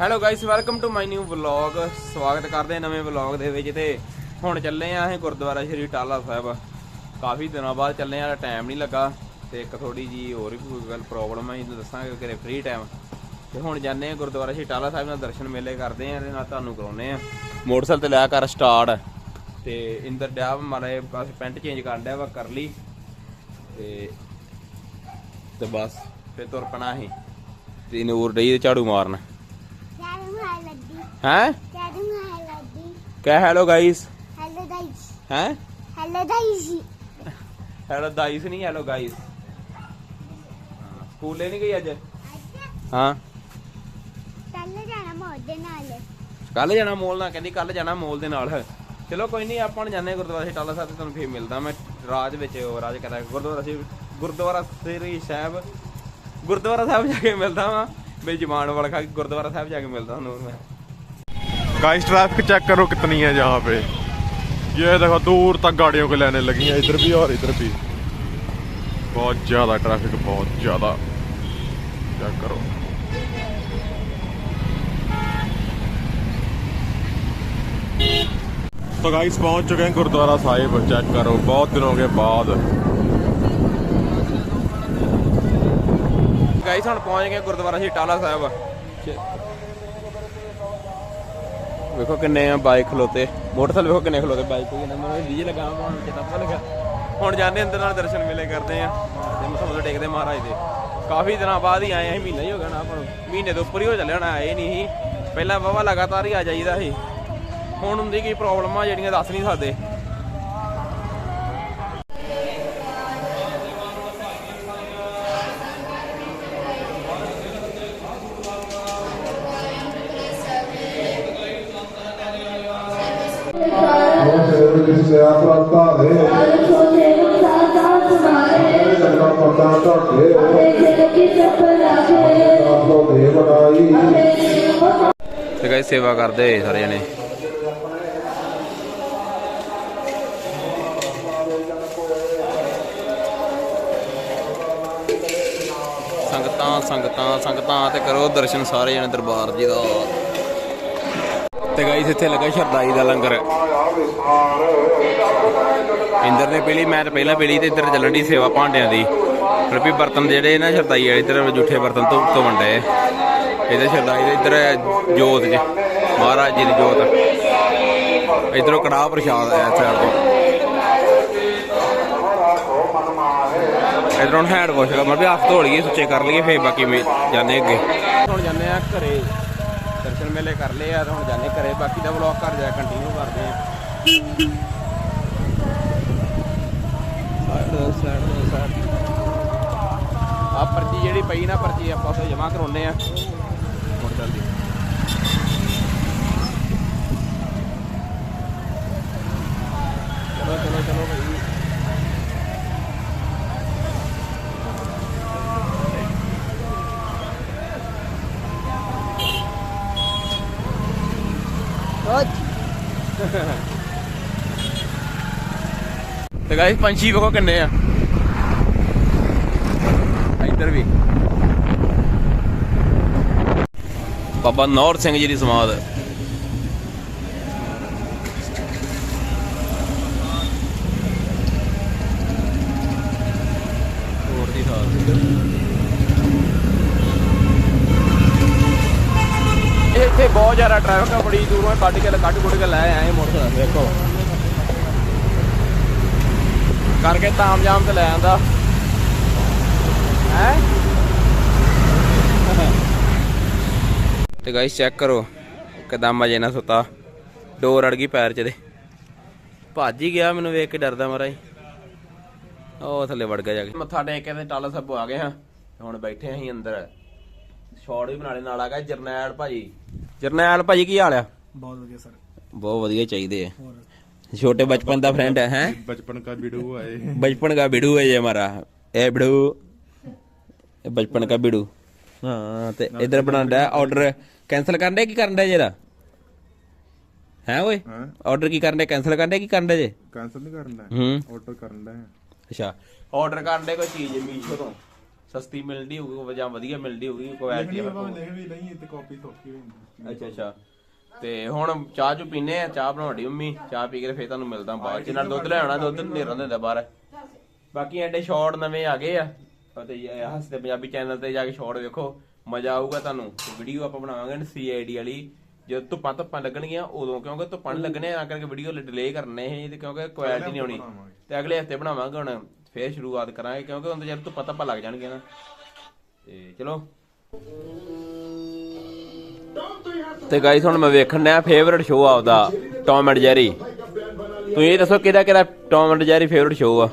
Hello guys welcome to my new vlog ਸਵਾਗਤ ਕਰਦੇ ਹਾਂ ਨਵੇਂ ਵਲੌਗ ਦੇ ਵਿੱਚ ਤੇ ਹੁਣ ਚੱਲੇ ਆ ਅਸੀਂ ਗੁਰਦੁਆਰਾ ਸ਼੍ਰੀ ਟਾਲਾ ਸਾਹਿਬ। ਕਾਫੀ ਦਿਨਾਂ ਬਾਅਦ ਚੱਲੇ ਆ ਟਾਈਮ ਨਹੀਂ ਲੱਗਾ ਤੇ ਇੱਕ ਥੋੜੀ ਜੀ ਹੋਰ ਵੀ ਕੋਈ ਗੱਲ ਪ੍ਰੋਬਲਮ ਹੈ ਇਹਨੂੰ ਦੱਸਾਂਗੇ ਕਿ ਫ੍ਰੀ ਟਾਈਮ ਤੇ ਹੁਣ ਜਾਂਦੇ ਆ ਗੁਰਦੁਆਰਾ ਸ਼੍ਰੀ ਟਾਲਾ ਸਾਹਿਬ ਨਾਲ ਦਰਸ਼ਨ ਮੇਲੇ ਕਰਦੇ ਆ ਇਹਦੇ ਨਾਲ ਤੁਹਾਨੂੰ ਕਰਾਉਨੇ ਆ ਮੋਟਰਸਾਈਕਲ ਤੇ ਲਿਆ ਕਰ ਸਟਾਰਟ ਤੇ ਇੰਦਰ ਡਿਆ ਮਾਰੇ ਬਸ ਪੈਂਟ ਚੇਂਜ ਕਰ ਲਿਆ ਵਾ ਕਰ ਲਈ। ਤੇ ਤੇ ਬਸ ਫੇ ਤੁਰ ਪਣਾ ਅਸੀਂ। ਤੇ ਨੂਰ ਡਈ ਤੇ ਝਾੜੂ ਮਾਰਨਾ। Hi, Laddi. ਕਹਿ ਹੈਲੋ ਗਾਇਸ Hello, guys. ਹੈ? Hello, Daisy. ਹੈਲੋ ਗਾਇਸ ਨਹੀਂ ਹੈਲੋ ਗਾਇਸ ਸਕੂਲੇ ਨਹੀਂ ਗਈ ਅੱਜ? ਹਾਂ। ਕੱਲ ਜਾਣਾ ਮੋਦੇ ਨਾਲ। ਕੱਲ ਜਾਣਾ ਮੋਲ ਨਾਲ ਕਹਿੰਦੀ ਕੱਲ ਜਾਣਾ ਮੋਲ ਦੇ ਨਾਲ। ਚਲੋ ਕੋਈ ਨਹੀਂ ਆਪਾਂ ਹਾਂ ਗੁਰਦੁਆਰਾ ਸ਼੍ਰੀ ਟਾਲਾ ਸਾਹਿਬ ਤੇ ਤੁਹਾਨੂੰ ਫੇਰ ਮਿਲਦਾ ਮੈਂ ਰਾਜ ਵਿੱਚ ਰਾਜ ਕਰਦਾ ਗੁਰਦੁਆਰਾ ਸ਼੍ਰੀ ਗੁਰਦੁਆਰਾ ਸ੍ਰੀ ਸਾਹਿਬ ਗੁਰਦੁਆਰਾ ਸਾਹਿਬ ਜਾ ਕੇ ਮਿਲਦਾ ਵਾਂ। ਮੇਰੀ ਜ਼ਬਾਨ ਵਾਲਾ ਖਾ ਕੇ ਗੁਰਦੁਆਰਾ ਸਾਹਿਬ ਜਾ ਕੇ ਮਿਲਦਾ ਤੁਹਾਨੂੰ ਮੈਂ। गाइस ट्रैफिक चेक करो कितनी है यहाँ पे ये देखो दूर तक गाड़ियों को लेने लगी हैं इधर भी और इधर भी बहुत ज़्यादा ट्रैफिक बहुत ज़्यादा चेक करो तो गाइस पहुंच चुके हैं गुरुद्वारा साहिब चेक करो बहुत दिनों के बाद गाइस हम पहुंच गए गुरुद्वारा जी टाला साहिब ਵੇਖੋ ਕਿੰਨੇ ਆ ਬਾਈਕ ਖਲੋਤੇ। ਮੋਟਰਸਾਈਕਲ ਵੇਖੋ ਕਿੰਨੇ ਖਲੋਤੇ ਬਾਈਕ ਕੋਈ ਨਾ, ਮੈਨੂੰ ਡੀਜੇ ਲਗਾ ਪਾਉਣ ਤੇ ਤਾਂ ਲੱਗਾ। ਹੁਣ ਜਾਂਦੇ ਅੰਦਰ ਨਾਲ ਦਰਸ਼ਨ ਮੇਲੇ ਕਰਦੇ ਆ ਤੇ ਮੱਥਾ ਟੇਕਦੇ ਮਹਾਰਾਜ ਦੇ। ਕਾਫੀ ਦਿਨਾਂ ਬਾਅਦ ਹੀ ਆਏ ਆ ਮਹੀਨਾ ਹੀ ਹੋ ਗਿਆ ਨਾ ਆਪਾਂ ਨੂੰ। ਮਹੀਨੇ ਤੋਂ ਉੱਪਰ ਹੀ ਹੋ ਚੱਲਿਆ ਹੋਣਾ, ਆਏ ਨਹੀਂ ਸੀ। ਪਹਿਲਾਂ ਵਾਵਾ ਲਗਾਤਾਰ ਹੀ ਆ ਜਾਈਦਾ ਸੀ। ਹੁਣ ਹੁੰਦੀ ਕੀ ਪ੍ਰੋਬਲਮ ਆ, ਜਿਹੜੀਆਂ ਦੱਸ ਨਹੀਂ ਸਕਦੇ। ਕਿਸਿਆ ਪ੍ਰਤਾ ਦੇ ਜਨਮ ਪਤਾ ਢਾਕੇ ਆਪੋ ਦੇ ਬੜਾਈ ਤੇ ਗਾਇਸ ਸੇਵਾ ਕਰਦੇ ਹੋਏ ਸਾਰੇ ਜਣੇ ਸੰਗਤਾਂ ਸੰਗਤਾਂ ਸੰਗਤਾਂ ਤੇ ਕਰੋ ਦਰਸ਼ਨ ਸਾਰੇ ਜਣੇ ਦਰਬਾਰ ਜੀ ਦਾ। ਤੇ ਗਾਇਸ, ਇੱਥੇ ਲੱਗਾ ਸ਼ਰਦਾਈ ਦਾ ਲੰਗਰ। ਇੰਦਰ ਨੇ ਪੀਲੀ ਮੈਂ ਪਹਿਲਾਂ ਪੀਲੀ ਤੇ ਇੱਧਰ ਚੱਲਣ ਦੀ ਸੇਵਾ ਭਾਂਡਿਆਂ ਦੀ। ਫਿਰ ਵੀ ਬਰਤਨ ਜਿਹੜੇ ਨਾ ਸ਼ਰਦਾਈ ਵਾਲੇ, ਇੱਧਰ ਜੂਠੇ ਬਰਤਨ ਤੋਂ ਤੋਂ ਵੰਡੇ ਇਹਦੇ ਸ਼ਰਦਾਈ ਦੇ ਇੱਧਰ ਜੋਤ ਜੀ, ਮਹਾਰਾਜ ਜੀ ਦੀ ਜੋਤ। ਇਧਰੋਂ ਕੜਾਹ ਪ੍ਰਸ਼ਾਦ ਆਇਆ ਸਾਈਡ ਤੋਂ। ਇਧਰੋਂ ਹੈਂਡ ਵਾਸ਼ ਕਰ ਮੈਂ ਵੀ ਹੱਥ ਧੋ ਲਈਏ, ਸੁੱਚੇ ਕਰ ਲਈਏ, ਫੇਰ ਬਾਕੀ ਜਾਂਦੇ ਅੱਗੇ। ਹੁਣ ਜਾਂਦੇ ਆ ਘਰੇ। ਮੇਲੇ ਕਰ ਲਏ ਆ ਹੁਣ ਜਾਂਦੇ ਘਰੇ ਬਾਕੀ ਦਾ ਵਲੌਗ ਘਰ ਜਾ ਕੰਟੀਨਿਊ ਕਰਦੇ ਆ। ਆ ਪਰਚੀ ਜਿਹੜੀ ਪਈ ਨਾ ਪਰਚੀ ਆਪਾਂ ਉੱਥੇ ਜਮ੍ਹਾਂ ਕਰਾਉਨੇ ਆ। ਹੁਣ ਜਲਦੀ ਚਲੋ ਚਲੋ ਚਲੋ ਭਾਈ ਤੇ ਗਾਇਸ ਪੰਛੀ ਵੇਖੋ ਕਿੰਨੇ ਆ। ਇੱਧਰ ਵੀ। ਬਾਬਾ ਨੌਰ ਸਿੰਘ ਜੀ ਦੀ ਸਮਾਧ। ਬਹੁਤ ਜ਼ਿਆਦਾ ਟ੍ਰੈਫਿਕ ਆ ਬੜੀ ਦੂਰੋਂ ਕੱਢ ਕੇ ਕੱਢ ਕੁੱਟ ਕੇ ਲੈ ਆਏ ਮੋਟਰਸਾਈਕਲ। ਦੇਖੋ। ਕਰਕੇ ਤਾਮ ਜਾਮ ਤੇ ਲੈ ਆਂਦਾ। ਹੈ? ਤੇ ਗਾਇਸ ਚੈੱਕ ਕਰੋ। ਕਿਦਾਂ ਮਜੇ ਨਾਲ ਸੁੱਤਾ। ਡੋਰ ਅੜ ਗਈ ਪੈਰ 'ਚ ਦੇ ਭੱਜ ਹੀ ਗਿਆ ਮੈਨੂੰ ਵੇਖ ਕੇ ਡਰਦਾ ਮਾਰਾ ਹੀ ਉਹ ਥੱਲੇ ਵੜ ਗਿਆ ਜਾ ਕੇ। ਮੱਥਾ ਟੇਕ ਕੇ ਤੇ ਟਾਲਾ ਸਾਹਿਬ ਆ ਗਏ ਹਾਂ। ਹੁਣ ਬੈਠੇ ਆਂ ਅਸੀਂ ਅੰਦਰ। ਸ਼ਾਰਟ ਵੀ ਬਣਾਲੇ ਨਾਲ ਆ ਗਿਆ ਜਰਨੈਲ ਭਾਜੀ। ਜਰਨੈਲ ਭਾਜੀ ਕੀ ਹਾਲ ਆ? ਬਹੁਤ ਵਧੀਆ ਸਰ। ਬਹੁਤ ਵਧੀਆ ਚਾਹੀਦੇ ਆ। ਛੋਟੇ ਬਚਪਨ ਦਾ ਫਰੈਂਡ ਹੈ ਹੈ? ਬਚਪਨ ਦਾ ਬਿੜੂ ਆਏ। ਬਚਪਨ ਦਾ ਬਿੜੂ ਹੈ ਇਹ ਹਮਾਰਾ ਇਹ ਬਿੜੂ। ਇਹ ਬਚਪਨ ਦਾ ਬਿੜੂ। ਹਾਂ ਤੇ ਇਧਰ ਬਣਾਉਂਦਾ ਆਰਡਰ ਕੈਨਸਲ ਕਰਨ ਦੇ ਕੀ ਕਰਨ ਦੇ ਜਿਹੜਾ ਹੈ ਓਏ? ਆਰਡਰ ਕੀ ਕਰਨ ਦੇ? ਕੈਨਸਲ ਕਰਨ ਦੇ ਕੀ ਕਰਨ ਦੇ ਜੇ? ਕੈਨਸਲ ਨਹੀਂ ਕਰਨ ਦਾ। ਆਰਡਰ ਕਰਨ ਦਾ ਅੱਛਾ। ਆਰਡਰ ਕਰਨ ਦੇ ਕੋਈ ਚੀਜ਼ ਮੀਸ਼ੋ ਤੋਂ? ਸਸਤੀ ਮਿਲਦੀ ਹੋਊਗੀ ਜਾਂ ਵਧੀਆ ਮਿਲਦੀ ਹੋਊਗੀ ਕੁਆਲਿਟੀ ਲਿਖ ਵੀ ਲਈ ਤੇ ਕਾਪੀ ਸੌਖੀ ਹੋ। ਜਾਂਦੀ ਅੱਛਾ ਅੱਛਾ। ਤੇ ਹੁਣ ਚਾਹ ਚੁ ਪੀਨੇ ਆ ਚਾਹ ਬਣਾਉਣੀ ਮੰਮੀ ਚਾਹ ਪੀ ਕੇ ਫੇਰ ਤੁਹਾਨੂੰ ਮਿਲਦਾ ਬਾਅਦ ਚ। ਨਾਲ ਦੁੱਧ ਲੈ ਆਉਣਾ ਦੁੱਧ ਨੇਰਾਂ ਦਿੰਦਾ ਬਾਹਰ। ਬਾਕੀ ਐਡੇ ਸ਼ਾਰਟ ਨਵੇਂ ਆ ਗਏ ਆ। ਇਹ ਹੱਸਦੇ ਪੰਜਾਬੀ ਚੈਨਲ ਤੇ ਜਾ ਕੇ ਸ਼ਾਰਟ ਵੇਖੋ ਮਜ਼ਾ ਆਊਗਾ ਤੁਹਾਨੂੰ। ਵੀਡੀਓ ਆਪਾਂ ਬਣਾਵਾਂਗੇ ਸੀਆਈਡੀ ਵਾਲੀ। ਜਦੋਂ ਧੁੱਪਾਂ ਧੁੱਪਾਂ ਲੱਗਣਗੀਆਂ ਉਦੋਂ ਕਿਉਂਕਿ ਧੁੱਪਾਂ ਲੱਗਣੇ ਆ ਕਰਕੇ ਵੀਡੀਓ ਡਿਲੇ ਕਰਨੇ ਤੇ ਕਿਉਂਕਿ ਕੁਆਲਿਟੀ ਨਹੀਂ ਆਉਣੀ। ਤੇ ਅਗਲੇ ਹਫ਼ਤੇ ਬਣਾਵਾਂਗੇ ਹੁਣ। ਫੇਰ ਸ਼ੁਰੂਆਤ ਕਰਾਂਗੇ, ਕਿਉਂਕਿ ਹੁਣ ਤਾਂ ਜਦ ਧੁੱਪਾਂ ਧੁੱਪਾਂ ਲੱਗ ਜਾਣਗੇ ਨਾ। ਤੇ ਚਲੋ। ਤੇ ਗਾਈਸ ਹੁਣ ਮੈਂ ਵੇਖਣ ਡਿਆ ਫੇਵਰਿਟ ਸ਼ੋਅ ਆਪਦਾ ਟੌਮ ਐਂਡ ਜੈਰੀ ਤੁਸੀਂ ਇਹ ਦੱਸੋ ਕਿਹਦਾ ਕਿਹਦਾ Tom and Jerry favourite show ਆ?